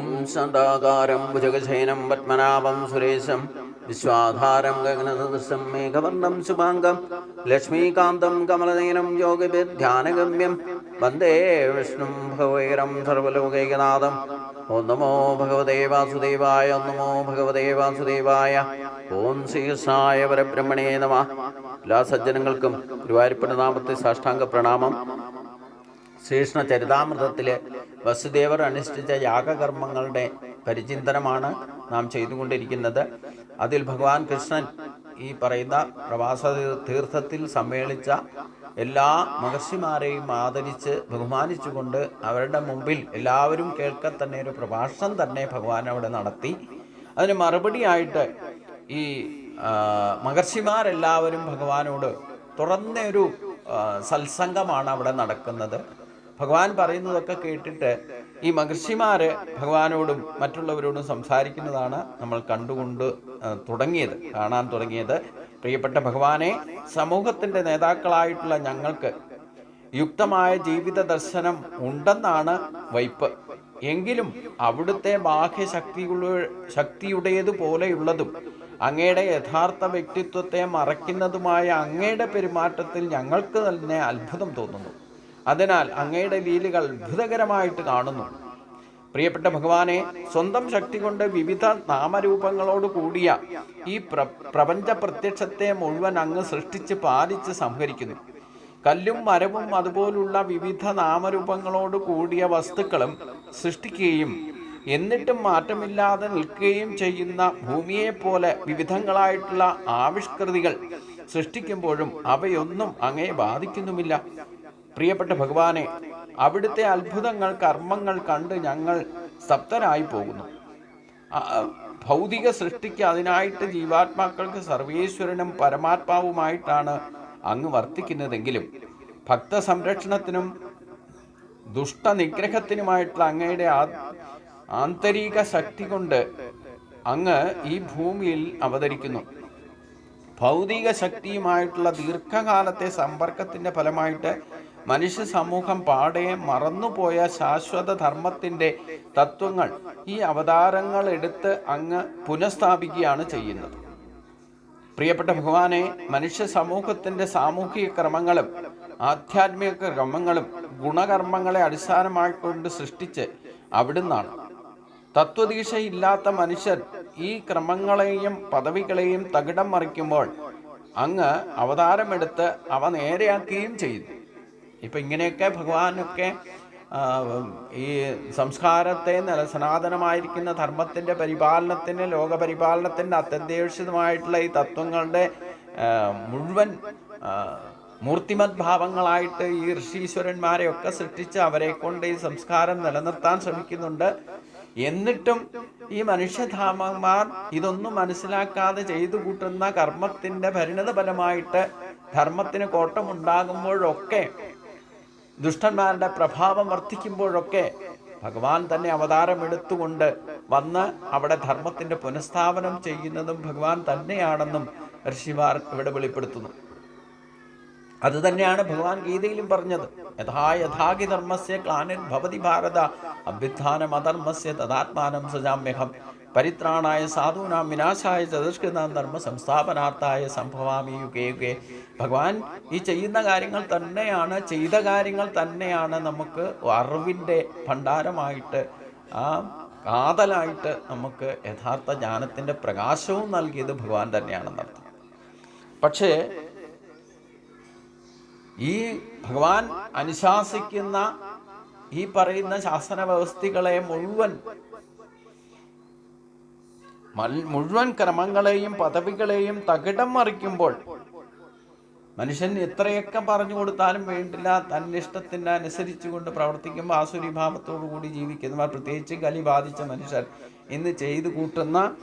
ഓം ശാന്താകാരം ഭുജഗശയനം പത്മനാഭം സുരേശം വിശ്വാധാരം ഗഗനസദൃശം മേഘവർണം ശുഭാംഗം ലക്ഷ്മീകാന്തം കമലനയനം യോഗിധ്യാനഗമ്യം വന്ദേ വിഷ്ണും ഭഗവൈരം സർവലോകൈകനാഥം ഓം നമോ ഭഗവതേ വാസുദേവായ ഓം നമോ ഭഗവതേ വാസുദേവായ ഓം ശ്രീകൃഷ്ണായ പരബ്രഹ്മണേ നമ എല്ലാ സജ്ജനങ്ങൾക്കും ഗുരുവായൂരപ്പന്റെ നാമത്തെ സാഷ്ടാംഗ പ്രണാമം ശ്രീകൃഷ്ണ ചരിതാമൃതത്തിലെ വസുദേവർ അനുഷ്ഠിച്ച യാഗകർമ്മങ്ങളുടെ പരിചിന്തനമാണ് നാം ചെയ്തുകൊണ്ടിരിക്കുന്നത്. അതിൽ ഭഗവാൻ കൃഷ്ണൻ ഈ പറയുന്ന പ്രവാസ തീർത്ഥത്തിൽ സമ്മേളിച്ച എല്ലാ മഹർഷിമാരെയും ആദരിച്ച് ബഹുമാനിച്ചുകൊണ്ട് അവരുടെ മുമ്പിൽ എല്ലാവരും കേൾക്കാൻ തന്നെ ഒരു പ്രഭാഷണം തന്നെ ഭഗവാൻ അവിടെ നടത്തി. അതിന് മറുപടിയായിട്ട് ഈ മഹർഷിമാരെല്ലാവരും ഭഗവാനോട് തുറന്നൊരു സത്സംഗമാണ് അവിടെ നടക്കുന്നത്. ഭഗവാൻ പറയുന്നതൊക്കെ കേട്ടിട്ട് ഈ മഹർഷിമാര് ഭഗവാനോടും മറ്റുള്ളവരോടും സംസാരിക്കുന്നതാണ് നമ്മൾ കണ്ടുകൊണ്ട് തുടങ്ങിയത് കാണാൻ തുടങ്ങിയത്. പ്രിയപ്പെട്ട ഭഗവാനെ സമൂഹത്തിന്റെ നേതാക്കളായിട്ടുള്ള ഞങ്ങൾക്ക് യുക്തമായ ജീവിത ദർശനം ഉണ്ടെന്നാണ് വൈപ്പ്. എങ്കിലും അവിടുത്തെ ബാഹ്യശക്തിയുള്ള ശക്തിയുടേതുപോലെയുള്ളതും അങ്ങയുടെ യഥാർത്ഥ വ്യക്തിത്വത്തെ മറയ്ക്കുന്നതുമായ അങ്ങയുടെ പെരുമാറ്റത്തിൽ ഞങ്ങൾക്ക് തന്നെ അത്ഭുതം തോന്നുന്നു. അതിനാൽ അങ്ങയുടെ ലീലകൾ അത്ഭുതകരമായിട്ട് കാണുന്നു. പ്രിയപ്പെട്ട ഭഗവാനെ സ്വന്തം ശക്തി കൊണ്ട് വിവിധ നാമരൂപങ്ങളോട് കൂടിയ ഈ പ്ര പ്രപഞ്ച പ്രത്യക്ഷത്തെ മുഴുവൻ അങ്ങ് സൃഷ്ടിച്ച് പാലിച്ച് സംഹരിക്കുന്നു. കല്ലും മരവും അതുപോലുള്ള വിവിധ നാമരൂപങ്ങളോട് കൂടിയ വസ്തുക്കളും സൃഷ്ടിക്കുകയും എന്നിട്ടും മാറ്റമില്ലാതെ നിൽക്കുകയും ചെയ്യുന്ന ഭൂമിയെ ഭൂമിയെപ്പോലെ വിവിധങ്ങളായിട്ടുള്ള ആവിഷ്കൃതികൾ സൃഷ്ടിക്കുമ്പോഴും അവയൊന്നും അങ്ങയെ ബാധിക്കുന്നുമില്ല. പ്രിയപ്പെട്ട ഭഗവാനെ അവിടുത്തെ അത്ഭുതങ്ങൾ കർമ്മങ്ങൾ കണ്ട് ഞങ്ങൾ സപ്തനായി പോകുന്നു. ഭൗതിക സൃഷ്ടിക്ക് അതിനായിട്ട് ജീവാത്മാക്കൾക്ക് സർവേശ്വരനും പരമാത്മാവുമായിട്ടാണ് അങ്ങ് വർത്തിക്കുന്നതെങ്കിലും ഭക്ത സംരക്ഷണത്തിനും ദുഷ്ടനിഗ്രഹത്തിനുമായിട്ടുള്ള അങ്ങയുടെ ആന്തരിക ശക്തി കൊണ്ട് അങ്ങ് ഈ ഭൂമിയിൽ അവതരിക്കുന്നു. ഭൗതിക ശക്തിയുമായിട്ടുള്ള ദീർഘകാലത്തെ സമ്പർക്കത്തിന്റെ ഫലമായിട്ട് മനുഷ്യ സമൂഹം പാടെ മറന്നുപോയ ശാശ്വത ധർമ്മത്തിന്റെ തത്വങ്ങൾ ഈ അവതാരങ്ങൾ എടുത്ത് അങ്ങ് പുനഃസ്ഥാപിക്കുകയാണ് ചെയ്യുന്നത്. പ്രിയപ്പെട്ട ഭഗവാനെ മനുഷ്യ സമൂഹത്തിന്റെ സാമൂഹിക ക്രമങ്ങളും ആധ്യാത്മിക ക്രമങ്ങളും ഗുണകർമ്മങ്ങളെ അടിസ്ഥാനമായിക്കൊണ്ട് സൃഷ്ടിച്ച് അവിടുന്നാണ്. തത്വദീക്ഷയില്ലാത്ത മനുഷ്യർ ഈ ക്രമങ്ങളെയും പദവികളെയും തകിടം മറിക്കുമ്പോൾ അങ്ങ് അവതാരമെടുത്ത് അവ നേരെയാക്കുകയും ചെയ്യുന്നു. ഇപ്പൊ ഇങ്ങനെയൊക്കെ ഭഗവാനൊക്കെ ഈ സംസ്കാരത്തെ നില സനാതനമായിരിക്കുന്ന ധർമ്മത്തിന്റെ പരിപാലനത്തിന് ലോകപരിപാലനത്തിന്റെ അത്യന്താപേക്ഷിതമായിട്ടുള്ള ഈ തത്വങ്ങളുടെ മുഴുവൻ മൂർത്തിമത് ഭാവങ്ങളായിട്ട് ഈ ഋഷീശ്വരന്മാരെയൊക്കെ സൃഷ്ടിച്ച് അവരെ കൊണ്ട് ഈ സംസ്കാരം നിലനിർത്താൻ ശ്രമിക്കുന്നുണ്ട്. എന്നിട്ടും ഈ മനുഷ്യധാമന്മാർ ഇതൊന്നും മനസ്സിലാക്കാതെ ചെയ്തു കൂട്ടുന്ന കർമ്മത്തിന്റെ പരിണതഫലമായിട്ട് ധർമ്മത്തിന് കോട്ടമുണ്ടാകുമ്പോഴൊക്കെ ദുഷ്ടന്മാരുടെ പ്രഭാവം വർദ്ധിക്കുമ്പോഴൊക്കെ ഭഗവാൻ തന്നെ അവതാരമെടുത്തുകൊണ്ട് വന്ന് അവിടെ ധർമ്മത്തിന്റെ പുനഃസ്ഥാപനം ചെയ്യുന്നതും ഭഗവാൻ തന്നെയാണെന്നും ഋഷിമാർ ഇവിടെ വെളിപ്പെടുത്തുന്നു. അത് തന്നെയാണ് ഭഗവാൻ ഗീതയിലും പറഞ്ഞത്. യഥാ യഥാകി ധർമ്മസ്യ ക്ലാനിൻ ഭവതി ഭാരത അഭ്യുത്ഥാനം അധർമ്മസ്യ തഥാത്മാനം സജാമ്യഹം. പരിത്രാണായ സാധൂനാം വിനാശായ ചതുഷ്കൃതാം ധർമ്മ സംസ്ഥാപനാർത്ഥായ സംഭവാമി യുഗേ യുഗേ. ഭഗവാൻ ഈ ചെയ്യുന്ന കാര്യങ്ങൾ തന്നെയാണ് ചെയ്ത കാര്യങ്ങൾ തന്നെയാണ് നമുക്ക് അറിവിന്റെ ഭണ്ഡാരമായിട്ട് ആ കാതലായിട്ട് നമുക്ക് യഥാർത്ഥ ജ്ഞാനത്തിന്റെ പ്രകാശവും നൽകിയത് ഭഗവാൻ തന്നെയാണെന്നർത്ഥം പക്ഷേ ഈ ഭഗവാൻ അനുശാസിക്കുന്ന ഈ പറയുന്ന ശാസന വ്യവസ്ഥകളെ മുഴുവൻ മുഴുവൻ ക്രമങ്ങളെയും പദവികളെയും തകിടം മറിക്കുമ്പോൾ മനുഷ്യൻ എത്രയൊക്കെ പറഞ്ഞു കൊടുത്താലും വേണ്ടില്ല. തന്നിഷ്ടത്തിന് അനുസരിച്ചുകൊണ്ട് പ്രവർത്തിക്കുമ്പോൾ ആസുരിഭാവത്തോടു കൂടി ജീവിക്കുന്നവർ പ്രത്യേകിച്ച് കലി ബാധിച്ച മനുഷ്യർ ഇന്ന് ചെയ്തു കൂട്ടുന്ന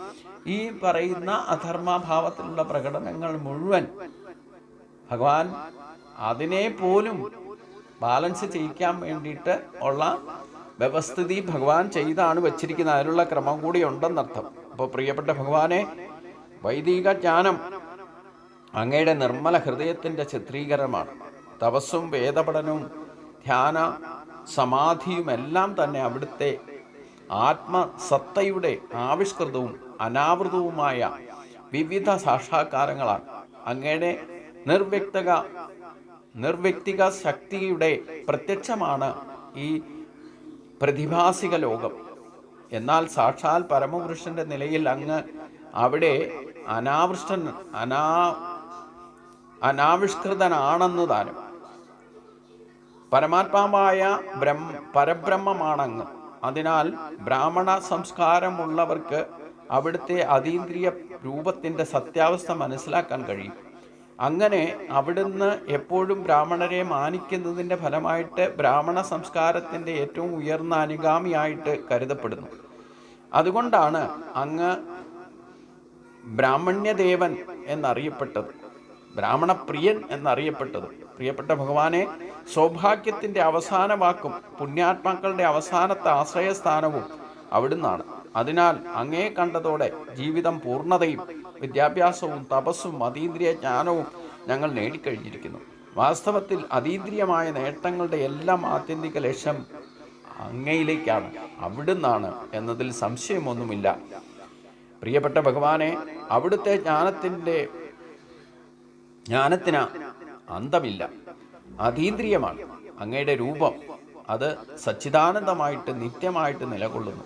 ഈ പറയുന്ന അധർമ്മഭാവത്തിലുള്ള പ്രകടനങ്ങൾ മുഴുവൻ ഭഗവാൻ അതിനെ പോലും ബാലൻസ് ചെയ്യിക്കാൻ വേണ്ടിയിട്ട് ഉള്ള വ്യവസ്ഥിതി ഭഗവാൻ ചെയ്താണ് വെച്ചിരിക്കുന്നത്. അതിനുള്ള ക്രമം കൂടി ഉണ്ടെന്നർത്ഥം. അപ്പോൾ പ്രിയപ്പെട്ട ഭഗവാനെ വൈദിക ജ്ഞാനം അങ്ങയുടെ നിർമ്മല ഹൃദയത്തിന്റെ ചിത്രീകരണമാണ്. തപസ്സും വേദപഠനവും ധ്യാന സമാധിയുമെല്ലാം തന്നെ അവിടുത്തെ ആത്മസത്തയുടെ ആവിഷ്കൃതവും അനാവൃതവുമായ വിവിധ സാക്ഷാത്കാരങ്ങളാണ്. അങ്ങയുടെ നിർവ്യക്തക നിർവ്യക്തിക ശക്തിയുടെ പ്രത്യക്ഷമാണ് ഈ പ്രതിഭാസിക ലോകം. എന്നാൽ സാക്ഷാൽ പരമപുരുഷന്റെ നിലയിൽ അങ്ങ് അവിടെ അനാവൃഷ്ടൻ അനാ അനാവിഷ്കൃതനാണെന്ന് താനും. പരമാത്മാവായ ബ്രഹ്മ പരബ്രഹ്മമാണങ്ങ്. അതിനാൽ ബ്രാഹ്മണ സംസ്കാരമുള്ളവർക്ക് അവിടുത്തെ അതീന്ദ്രിയ രൂപത്തിന്റെ സത്യാവസ്ഥ മനസ്സിലാക്കാൻ കഴിയും. അങ്ങനെ അവിടുന്ന് എപ്പോഴും ബ്രാഹ്മണരെ മാനിക്കുന്നതിന്റെ ഫലമായിട്ട് ബ്രാഹ്മണ സംസ്കാരത്തിന്റെ ഏറ്റവും ഉയർന്ന അനുഗാമിയായിട്ട് കരുതപ്പെടുന്നു. അതുകൊണ്ടാണ് അങ്ങ് ബ്രാഹ്മണ്യദേവൻ എന്നറിയപ്പെട്ടത് ബ്രാഹ്മണപ്രിയൻ എന്നറിയപ്പെട്ടത്. പ്രിയപ്പെട്ട ഭഗവാനെ സൗഭാഗ്യത്തിന്റെ അവസാന വാക്കും പുണ്യാത്മാക്കളുടെ അവസാനത്തെ ആശ്രയസ്ഥാനവും അവിടുന്നാണ്. അതിനാൽ അങ്ങേ കണ്ടതോടെ ജീവിതം പൂർണതയും വിദ്യാഭ്യാസവും തപസ്സും അതീന്ദ്രിയ ജ്ഞാനവും ഞങ്ങൾ നേടിക്കഴിഞ്ഞിരിക്കുന്നു. വാസ്തവത്തിൽ അതീന്ദ്രിയമായ നേട്ടങ്ങളുടെ എല്ലാം ആത്യന്തിക ലക്ഷ്യം അങ്ങയിലേക്കാണ് അവിടുന്നാണ് എന്നതിൽ സംശയമൊന്നുമില്ല. പ്രിയപ്പെട്ട ഭഗവാനെ അവിടുത്തെ ജ്ഞാനത്തിന്റെ ജ്ഞാനത്തിന് അന്തമില്ല. അതീന്ദ്രിയമാണ് അങ്ങയുടെ രൂപം. അത് സച്ചിദാനന്ദമായിട്ട് നിത്യമായിട്ട് നിലകൊള്ളുന്നു.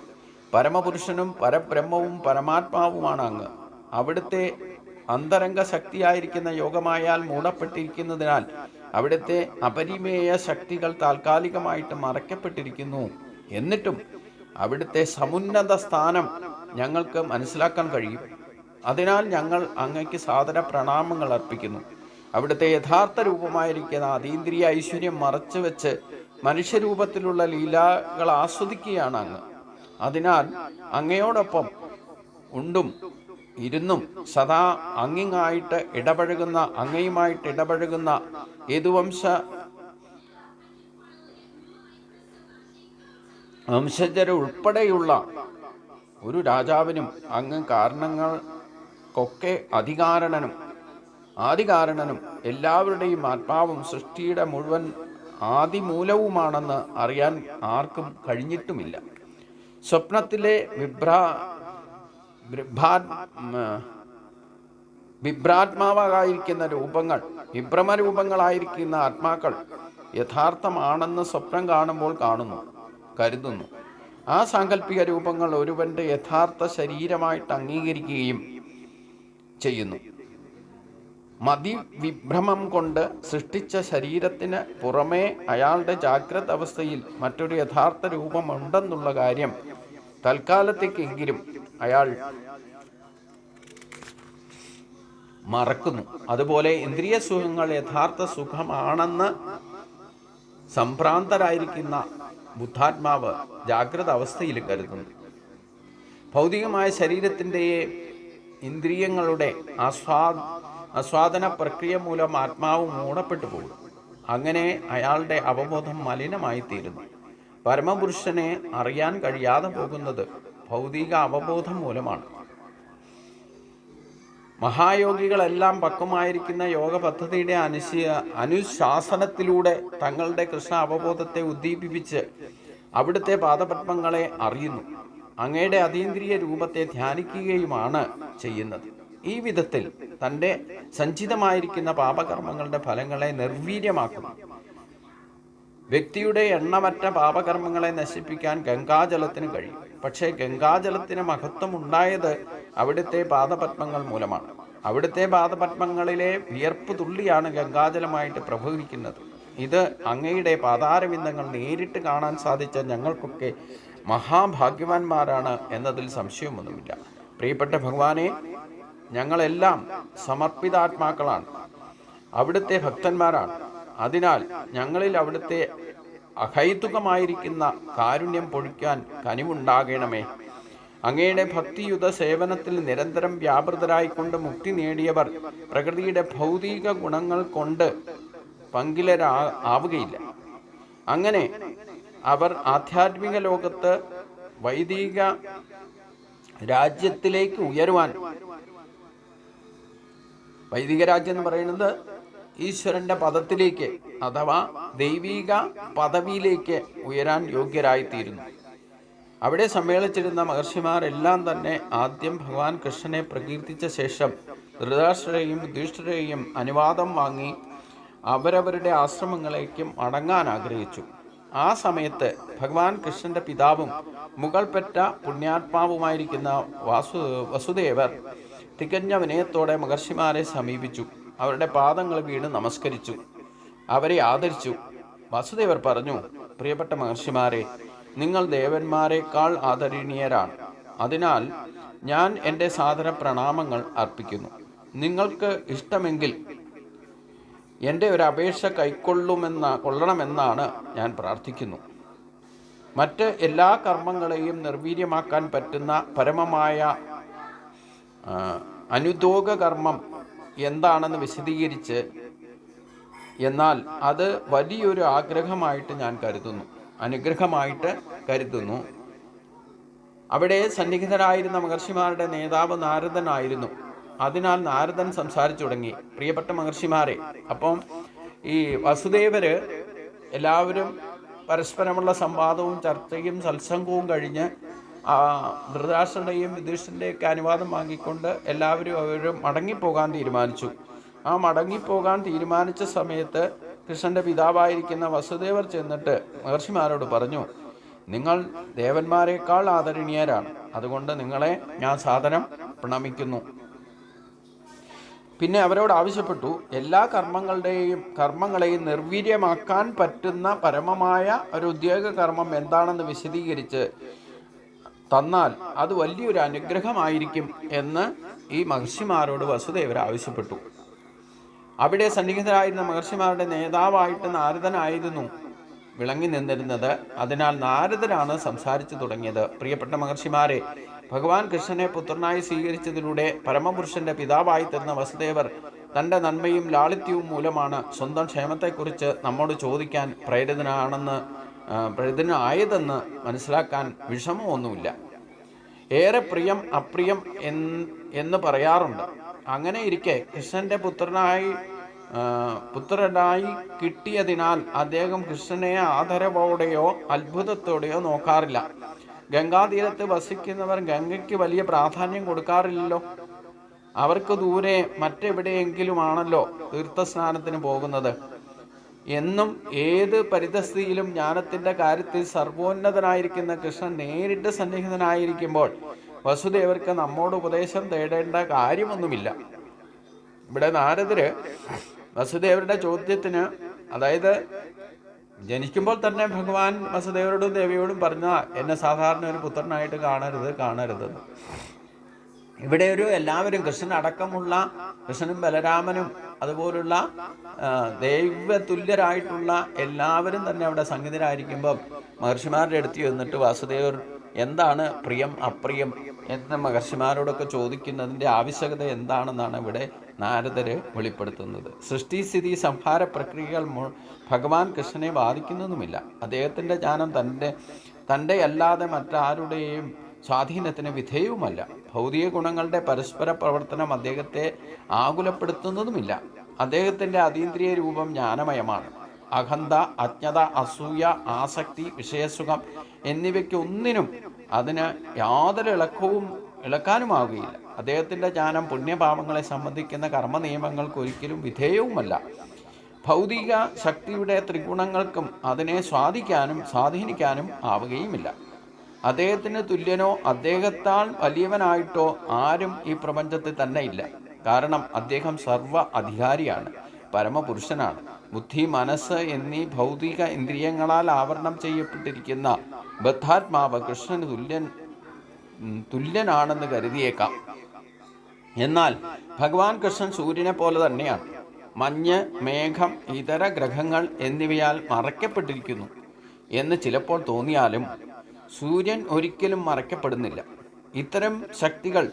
പരമപുരുഷനും പരബ്രഹ്മവും പരമാത്മാവുമാണ് അങ്ങ്. അവിടുത്തെ അന്തരംഗ ശക്തിയായിരിക്കുന്ന യോഗമായാൽ മൂടപ്പെട്ടിരിക്കുന്നതിനാൽ അവിടുത്തെ അപരിമേയ ശക്തികൾ താൽക്കാലികമായിട്ട് മറയ്ക്കപ്പെട്ടിരിക്കുന്നു. എന്നിട്ടും അവിടുത്തെ സമുന്നത സ്ഥാനം ഞങ്ങൾക്ക് മനസ്സിലാക്കാൻ കഴിയും. അതിനാൽ ഞങ്ങൾ അങ്ങയ്ക്ക് സാദര പ്രണാമങ്ങൾ അർപ്പിക്കുന്നു. അവിടുത്തെ യഥാർത്ഥ രൂപമായിരിക്കുന്ന അതീന്ദ്രിയ ഐശ്വര്യം മറച്ചു വെച്ച് മനുഷ്യരൂപത്തിലുള്ള ലീലകൾ ആസ്വദിക്കുകയാണ് അങ്ങ്. അതിനാൽ അങ്ങയോടൊപ്പം ഉണ്ടും ഇരുന്നും സദാ അങ്ങിങ്ങായിട്ട് ഇടപഴകുന്ന അങ്ങയുമായിട്ട് ഇടപഴകുന്ന യദുവംശ വംശജര ഉൾപ്പെടെയുള്ള ഒരു രാജാവിനും അങ്ങ് കാരണങ്ങൾക്കൊക്കെ അധികാരണനും ആദികാരണനും എല്ലാവരുടെയും ആത്മാവും സൃഷ്ടിയുടെ മുഴുവൻ ആദിമൂലവുമാണെന്ന് അറിയാൻ ആർക്കും കഴിഞ്ഞിട്ടുമില്ല. സ്വപ്നത്തിലെ വിഭ്രാ വിഭ്രാത്മാവായിരിക്കുന്ന രൂപങ്ങൾ വിഭ്രമരൂപങ്ങളായിരിക്കുന്ന ആത്മാക്കൾ യഥാർത്ഥമാണെന്ന് സ്വപ്നം കാണുമ്പോൾ കാണുന്നു കരുതുന്നു. ആ സാങ്കല്പിക രൂപങ്ങൾ ഒരുവന്റെ യഥാർത്ഥ ശരീരമായിട്ട് അംഗീകരിക്കുകയും ചെയ്യുന്നു. മതി വിഭ്രമം കൊണ്ട് സൃഷ്ടിച്ച ശരീരത്തിന് പുറമേ അയാളുടെ ജാഗ്രത അവസ്ഥയിൽ മറ്റൊരു യഥാർത്ഥ രൂപമുണ്ടെന്നുള്ള കാര്യം തൽക്കാലത്തേക്കെങ്കിലും അയാൾ മറക്കുന്നു. അതുപോലെ ഇന്ദ്രിയ സുഖങ്ങൾ യഥാർത്ഥ സുഖമാണെന്ന് സംഭ്രാന്തരായിരിക്കുന്ന ബുദ്ധാത്മാവ് ജാഗ്രത അവസ്ഥയിൽ കരുതുന്നു. ഭൗതികമായ ശരീരത്തിന്റെ ഇന്ദ്രിയങ്ങളുടെ ആസ്വാ ആസ്വാദന പ്രക്രിയ മൂലം ആത്മാവ് മൂടപ്പെട്ടു പോകും അങ്ങനെ അയാളുടെ അവബോധം മലിനമായി തീരുന്നു പരമപുരുഷനെ അറിയാൻ കഴിയാതെ പോകുന്നത് ഭൗതിക അവബോധം മൂലമാണ്. മഹായോഗികളെല്ലാം പക്വമായിരിക്കുന്ന യോഗ പദ്ധതിയുടെ അനുശ അനുശാസനത്തിലൂടെ തങ്ങളുടെ കൃഷ്ണ അവബോധത്തെ ഉദ്ദീപിപ്പിച്ച് അവിടുത്തെ പാദപത്മങ്ങളെ അറിയുന്നു. അങ്ങയുടെ അതീന്ദ്രിയ രൂപത്തെ ധ്യാനിക്കുകയുമാണ് ചെയ്യുന്നത്. ഈ വിധത്തിൽ തന്റെ സഞ്ചിതമായിരിക്കുന്ന പാപകർമ്മങ്ങളുടെ ഫലങ്ങളെ നിർവീര്യമാക്കുന്നു. വ്യക്തിയുടെ എണ്ണമറ്റ പാപകർമ്മങ്ങളെ നശിപ്പിക്കാൻ ഗംഗാജലത്തിന് കഴിയും. പക്ഷേ ഗംഗാജലത്തിന് മഹത്വം ഉണ്ടായത് അവിടുത്തെ പാദപത്മങ്ങൾ മൂലമാണ്. അവിടുത്തെ പാദപത്മങ്ങളിലെ വിയർപ്പ് തുള്ളിയാണ് ഗംഗാജലമായിട്ട് പ്രഭവിക്കുന്നത് ഇത് അങ്ങയുടെ പാതാരവിന്ദങ്ങൾ നേരിട്ട് കാണാൻ സാധിച്ച ഞങ്ങൾക്കൊക്കെ മഹാഭാഗ്യവാന്മാരാണ് എന്നതിൽ സംശയമൊന്നുമില്ല. പ്രിയപ്പെട്ട ഭഗവാനെ ഞങ്ങളെല്ലാം സമർപ്പിതാത്മാക്കളാണ്. അവിടുത്തെ ഭക്തന്മാരാണ്. അതിനാൽ ഞങ്ങളിൽ അവിടുത്തെ അഹൈതുകമായിരിക്കുന്ന കാരുണ്യം പൊഴിക്കാൻ കനിവുണ്ടാകണമേ. അങ്ങയുടെ ഭക്തിയുത സേവനത്തിൽ നിരന്തരം വ്യാപൃതരായിക്കൊണ്ട് മുക്തി നേടിയവർ പ്രകൃതിയുടെ ഭൗതിക ഗുണങ്ങൾ കൊണ്ട് പങ്കിലരാ ആവുകയില്ല. അങ്ങനെ അവർ ആധ്യാത്മിക ലോകത്ത് വൈദിക രാജ്യത്തിലേക്ക് ഉയരുവാൻ വൈദിക രാജ്യം എന്ന് പറയുന്നത് ഈശ്വരന്റെ പദത്തിലേക്ക് അഥവാ ദൈവിക പദവിയിലേക്ക് ഉയരാൻ യോഗ്യരായിത്തീരുന്നു. അവിടെ സമ്മേളിച്ചിരുന്ന മഹർഷിമാരെല്ലാം തന്നെ ആദ്യം ഭഗവാൻ കൃഷ്ണനെ പ്രകീർത്തിച്ച ശേഷം ധൃതാശ്രയെയും യുധിഷ്ഠിരെയും അനുവാദം വാങ്ങി അവരവരുടെ ആശ്രമങ്ങളിലേക്കും മടങ്ങാൻ ആഗ്രഹിച്ചു. ആ സമയത്ത് ഭഗവാൻ കൃഷ്ണന്റെ പിതാവും മുഗൾ പെറ്റ പുണ്യാത്മാവുമായിരിക്കുന്ന വാസു വസുദേവർ തികഞ്ഞ വിനയത്തോടെ മഹർഷിമാരെ സമീപിച്ചു. അവരുടെ പാദങ്ങൾ വീണ് നമസ്കരിച്ചു. അവരെ ആദരിച്ചു. വസുദേവർ പറഞ്ഞു പ്രിയപ്പെട്ട മഹർഷിമാരെ നിങ്ങൾ ദേവന്മാരെക്കാൾ ആദരണീയരാണ്. അതിനാൽ ഞാൻ എന്റെ സാധന പ്രണാമങ്ങൾ അർപ്പിക്കുന്നു. നിങ്ങൾക്ക് ഇഷ്ടമെങ്കിൽ എന്റെ ഒരു അപേക്ഷ കൈക്കൊള്ളുമെന്ന കൊള്ളണമെന്നാണ് ഞാൻ പ്രാർത്ഥിക്കുന്നു. മറ്റ് എല്ലാ കർമ്മങ്ങളെയും നിർവീര്യമാക്കാൻ പറ്റുന്ന പരമമായ ആ, അനുദോഗ കർമ്മം എന്താണെന്ന് വിശദീകരിച്ച് എന്നാൽ അത് വലിയൊരു ആഗ്രഹമായിട്ട് ഞാൻ കരുതുന്നു. അനുഗ്രഹമായിട്ട് കരുതുന്നു. അവിടെ സന്നിഹിതരായിരുന്ന മഹർഷിമാരുടെ നേതാവ് നാരദനായിരുന്നു അതിനാൽ നാരദൻ സംസാരിച്ചു തുടങ്ങി. പ്രിയപ്പെട്ട മഹർഷിമാരെ അപ്പം ഈ വസുദേവര് എല്ലാവരും പരസ്പരമുള്ള സംവാദവും ചർച്ചയും സത്സംഗവും കഴിഞ്ഞ് ധൃതരാഷ്ട്രയുടെയും യുധിഷ്ഠിന്റെയൊക്കെ അനുവാദം വാങ്ങിക്കൊണ്ട് എല്ലാവരും അവരും മടങ്ങിപ്പോകാൻ തീരുമാനിച്ചു. ആ മടങ്ങിപ്പോകാൻ തീരുമാനിച്ച സമയത്ത് കൃഷ്ണന്റെ പിതാവായിരിക്കുന്ന വസുദേവർ ചെന്നിട്ട് മഹർഷിമാരോട് പറഞ്ഞു നിങ്ങൾ ദേവന്മാരെക്കാൾ ആദരണീയരാണ്. അതുകൊണ്ട് നിങ്ങളെ ഞാൻ സാധനം പ്രണമിക്കുന്നു. പിന്നെ അവരോട് ആവശ്യപ്പെട്ടു എല്ലാ കർമ്മങ്ങളുടെയും കർമ്മങ്ങളെയും നിർവീര്യമാക്കാൻ പറ്റുന്ന പരമമായ ഒരു ഉദ്യോഗ കർമ്മം എന്താണെന്ന് വിശദീകരിച്ച് തന്നാൽ അത് വലിയൊരു അനുഗ്രഹമായിരിക്കും എന്ന് ഈ മഹർഷിമാരോട് വസുദേവർ ആവശ്യപ്പെട്ടു. അവിടെ സന്നിഹിതരായിരുന്ന മഹർഷിമാരുടെ നേതാവായിട്ട് നാരദനായിരുന്നു വിളങ്ങി നിന്നിരുന്നത്. അതിനാൽ നാരദനാണ് സംസാരിച്ചു തുടങ്ങിയത്. പ്രിയപ്പെട്ട മഹർഷിമാരെ ഭഗവാൻ കൃഷ്ണനെ പുത്രനായി സ്വീകരിച്ചതിലൂടെ പരമപുരുഷന്റെ പിതാവായി തന്ന വസുദേവർ തന്റെ നന്മയും ലാളിത്യവും മൂലമാണ് സ്വന്തം ക്ഷേമത്തെക്കുറിച്ച് നമ്മോട് ചോദിക്കാൻ പ്രേരിതനാണെന്ന് ആ, പ്രേരിതനായതെന്ന് മനസ്സിലാക്കാൻ വിഷമമൊന്നുമില്ല. ഏറെ പ്രിയം അപ്രിയം എന്ന് പറയാറുണ്ട്. അങ്ങനെ ഇരിക്കെ കൃഷ്ണന്റെ പുത്രനായി പുത്രനായി കിട്ടിയതിനാൽ അദ്ദേഹം കൃഷ്ണനെ ആദരവോടെയോ അത്ഭുതത്തോടെയോ നോക്കാറില്ല. ഗംഗാതീരത്ത് വസിക്കുന്നവർ ഗംഗയ്ക്ക് വലിയ പ്രാധാന്യം കൊടുക്കാറില്ലല്ലോ. അവർക്ക് ദൂരെ മറ്റെവിടെയെങ്കിലുമാണല്ലോ തീർത്ഥസ്നാനത്തിന് പോകുന്നത്. എന്നും ഏത് പരിതസ്ഥിതിയിലും ജ്ഞാനത്തിന്റെ കാര്യത്തിൽ സർവോന്നതനായിരിക്കുന്ന കൃഷ്ണൻ നേരിട്ട് സന്നിഹിതനായിരിക്കുമ്പോൾ വസുദേവർക്ക് നമ്മോട് ഉപദേശം തേടേണ്ട കാര്യമൊന്നുമില്ല. ഇവിടെ നാരദര് വസുദേവരുടെ ചോദ്യത്തിന് അതായത് ജനിക്കുമ്പോൾ തന്നെ ഭഗവാൻ വസുദേവരോടും ദേവിയോടും പറഞ്ഞ എന്നെ സാധാരണ ഒരു പുത്രനായിട്ട് കാണരുത് കാണരുത്. ഇവിടെ ഒരു എല്ലാവരും കൃഷ്ണൻ അടക്കമുള്ള കൃഷ്ണനും ബലരാമനും അതുപോലുള്ള ദൈവതുല്യരായിട്ടുള്ള എല്ലാവരും തന്നെ അവിടെ സംഗീതരായിരിക്കുമ്പം മഹർഷിമാരുടെ അടുത്ത് ചെന്നിട്ട് വാസുദേവർ എന്താണ് പ്രിയം അപ്രിയം എന്ന മഹർഷിമാരോടൊക്കെ ചോദിക്കുന്നതിന്റെ ആവശ്യകത എന്താണെന്നാണ് ഇവിടെ നാരദര് വെളിപ്പെടുത്തുന്നത്. സൃഷ്ടിസ്ഥിതി സംഹാര പ്രക്രിയകൾ ഭഗവാൻ കൃഷ്ണനെ ബാധിക്കുന്നതുമില്ല. അദ്ദേഹത്തിന്റെ ജ്ഞാനം തന്റെ തന്റെ അല്ലാതെ മറ്റാരുടെയും സ്വാധീനത്തിന് വിധേയവുമല്ല ഭൗതിക ഗുണങ്ങളുടെ പരസ്പര പ്രവർത്തനം അദ്ദേഹത്തെ ആകുലപ്പെടുത്തുന്നതുമില്ല. അദ്ദേഹത്തിന്റെ അതീന്ദ്രിയ രൂപം ജ്ഞാനമയമാണ്. അഹന്ത അജ്ഞത അസൂയ ആസക്തി വിഷയസുഖം എന്നിവയ്ക്കൊന്നിനും അതിന് യാതൊരു ഇളക്കവും ഇളക്കാനുമാകുകയില്ല അദ്ദേഹത്തിന്റെ ജ്ഞാനം പുണ്യപാപങ്ങളെ സംബന്ധിക്കുന്ന കർമ്മ നിയമങ്ങൾക്ക് ഒരിക്കലും വിധേയവുമല്ല. ഭൗതിക ശക്തിയുടെ ത്രിഗുണങ്ങൾക്കും അതിനെ സ്വാധിക്കാനും സ്വാധീനിക്കാനും ആവുകയുമില്ല. അദ്ദേഹത്തിന് തുല്യനോ അദ്ദേഹത്താൽ വലിയവനായിട്ടോ ആരും ഈ പ്രപഞ്ചത്തിൽ തന്നെ ഇല്ല. കാരണം അദ്ദേഹം സർവ അധികാരിയാണ് പരമപുരുഷനാണ്. ബുദ്ധി മനസ്സ് എന്നീ ഭൗതിക ഇന്ദ്രിയങ്ങളാൽ ആവരണം ചെയ്യപ്പെട്ടിരിക്കുന്ന ബദ്ധാത്മാവ് കൃഷ്ണന് തുല്യൻ തുല്യനാണെന്ന് കരുതിയേക്കാം. എന്നാൽ ഭഗവാൻ കൃഷ്ണൻ സൂര്യനെ പോലെ തന്നെയാണ്. മഞ്ഞ് മേഘം ഇതര ഗ്രഹങ്ങൾ എന്നിവയാൽ മറയ്ക്കപ്പെട്ടിരിക്കുന്നു എന്ന് ചിലപ്പോൾ തോന്നിയാലും സൂര്യൻ ഒരിക്കലും മറയ്ക്കപ്പെടുന്നില്ല. ഇത്തരം ശക്തികൾ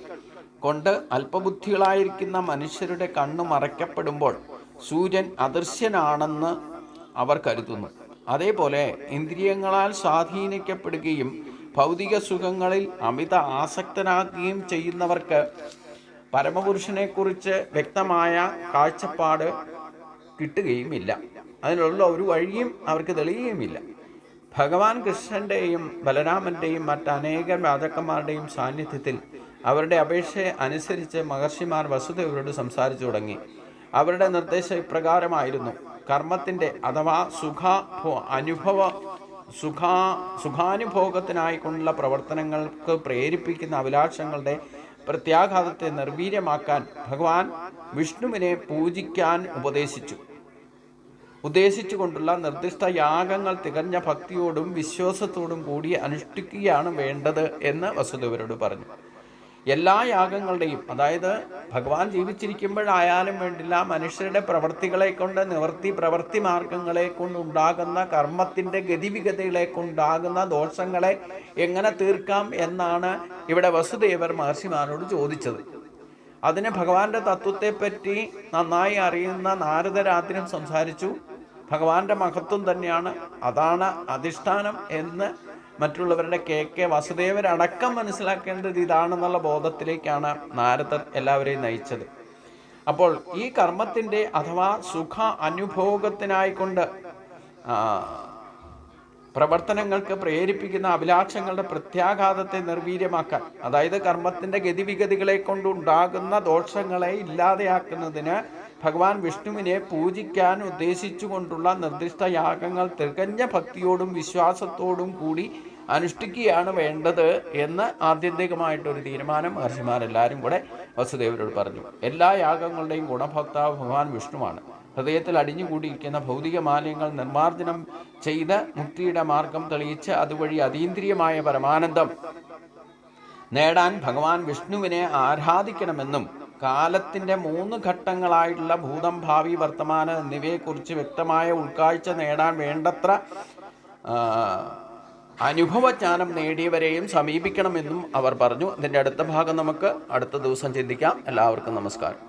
കൊണ്ട് അല്പബുദ്ധികളായിരിക്കുന്ന മനുഷ്യരുടെ കണ്ണു മറയ്ക്കപ്പെടുമ്പോൾ സൂര്യൻ അദൃശ്യനാണെന്ന് അവർ കരുതുന്നു. അതേപോലെ ഇന്ദ്രിയങ്ങളാൽ സ്വാധീനിക്കപ്പെടുകയും ഭൗതിക സുഖങ്ങളിൽ അമിത ആസക്തനാകുകയും ചെയ്യുന്നവർക്ക് പരമപുരുഷനെക്കുറിച്ച് വ്യക്തമായ കാഴ്ചപ്പാട് കിട്ടുകയുമില്ല. അതിനുള്ള ഒരു വഴിയും അവർക്ക് തെളിയുകയുമില്ല. ഭഗവാൻ കൃഷ്ണന്റെയും ബലരാമന്റെയും മറ്റനേകം രാജാക്കന്മാരുടെയും സാന്നിധ്യത്തിൽ അവരുടെ അപേക്ഷയെ അനുസരിച്ച് മഹർഷിമാർ വസുദേവരോട് സംസാരിച്ചു തുടങ്ങി. അവരുടെ നിർദ്ദേശം ഇപ്രകാരമായിരുന്നു. കർമ്മത്തിന്റെ അഥവാ സുഖ അനുഭവ സുഖ സുഖാനുഭോഗത്തിനായിക്കൊണ്ടുള്ള പ്രവർത്തനങ്ങൾക്ക് പ്രേരിപ്പിക്കുന്ന അഭിലാഷങ്ങളുടെ പ്രത്യാഘാതത്തെ നിർവീര്യമാക്കാൻ ഭഗവാൻ വിഷ്ണുവിനെ പൂജിക്കാൻ ഉപദേശിച്ചു. ഉദ്ദേശിച്ചുകൊണ്ടുള്ള നിർദ്ദിഷ്ട യാഗങ്ങൾ തികഞ്ഞ ഭക്തിയോടും വിശ്വാസത്തോടും കൂടി അനുഷ്ഠിക്കുകയാണ് വേണ്ടത് എന്ന് വസുദേവരോട് പറഞ്ഞു. എല്ലാ യാഗങ്ങളുടെയും അതായത് ഭഗവാൻ ജീവിച്ചിരിക്കുമ്പോഴായാലും വേണ്ടില്ല മനുഷ്യരുടെ പ്രവർത്തികളെ കൊണ്ട് നിവർത്തി പ്രവൃത്തി മാർഗങ്ങളെ കൊണ്ടുണ്ടാകുന്ന കർമ്മത്തിന്റെ ഗതിവിഗതികളെ കൊണ്ടാകുന്ന ദോഷങ്ങളെ എങ്ങനെ തീർക്കാം എന്നാണ് ഇവിടെ വസുദേവർ മഹർഷിമാരോട് ചോദിച്ചത്. അതിന് ഭഗവാന്റെ തത്വത്തെപ്പറ്റി നന്നായി അറിയുന്ന നാരദരാത്രിയും സംസാരിച്ചു. ഭഗവാന്റെ മഹത്വം തന്നെയാണ്. അതാണ് അധിഷ്ഠാനം എന്ന് മറ്റുള്ളവരുടെ കെ കെ വസുദേവരടക്കം മനസ്സിലാക്കേണ്ടത് ഇതാണെന്നുള്ള ബോധത്തിലേക്കാണ് നാരദർ എല്ലാവരെയും നയിച്ചത്. അപ്പോൾ ഈ കർമ്മത്തിന്റെ അഥവാ സുഖ അനുഭോഗത്തിനായിക്കൊണ്ട് പ്രവർത്തനങ്ങൾക്ക് പ്രേരിപ്പിക്കുന്ന അഭിലാഷങ്ങളുടെ പ്രത്യാഘാതത്തെ നിർവീര്യമാക്കാൻ അതായത് കർമ്മത്തിന്റെ ഗതിവിഗതികളെ കൊണ്ടുണ്ടാകുന്ന ദോഷങ്ങളെ ഇല്ലാതെയാക്കുന്നതിന് ഭഗവാൻ വിഷ്ണുവിനെ പൂജിക്കാൻ ഉദ്ദേശിച്ചുകൊണ്ടുള്ള നിർദ്ദിഷ്ട യാഗങ്ങൾ തികഞ്ഞ ഭക്തിയോടും വിശ്വാസത്തോടും കൂടി അനുഷ്ഠിക്കുകയാണ് വേണ്ടത് എന്ന് ആത്യന്തികമായിട്ടൊരു തീരുമാനം മഹർഷിമാരെല്ലാവരും കൂടെ വസുദേവരോട് പറഞ്ഞു. എല്ലാ യാഗങ്ങളുടെയും ഗുണഭോക്താവ് ഭഗവാൻ വിഷ്ണുവാണ്. ഹൃദയത്തിൽ അടിഞ്ഞുകൂടിയിരിക്കുന്ന ഭൗതിക മാലിന്യങ്ങൾ നിർമ്മാർജനം ചെയ്ത് മുക്തിയുടെ മാർഗം തെളിയിച്ച് അതുവഴി അതീന്ദ്രിയമായ പരമാനന്ദം നേടാൻ ഭഗവാൻ വിഷ്ണുവിനെ ആരാധിക്കണമെന്നും കാലത്തിന്റെ മൂന്ന് ഘട്ടങ്ങളായിട്ടുള്ള ഭൂതം ഭാവി വർത്തമാനം എന്നിവയെക്കുറിച്ച് വ്യക്തമായ ഉൾക്കാഴ്ച നേടാൻ വേണ്ടത്ര അനുഭവജ്ഞാനം നേടിയവരെയും സമീപിക്കണമെന്നും അവർ പറഞ്ഞു. അതിന്റെ അടുത്ത ഭാഗം നമുക്ക് അടുത്ത ദിവസം ചിന്തിക്കാം. എല്ലാവർക്കും നമസ്കാരം.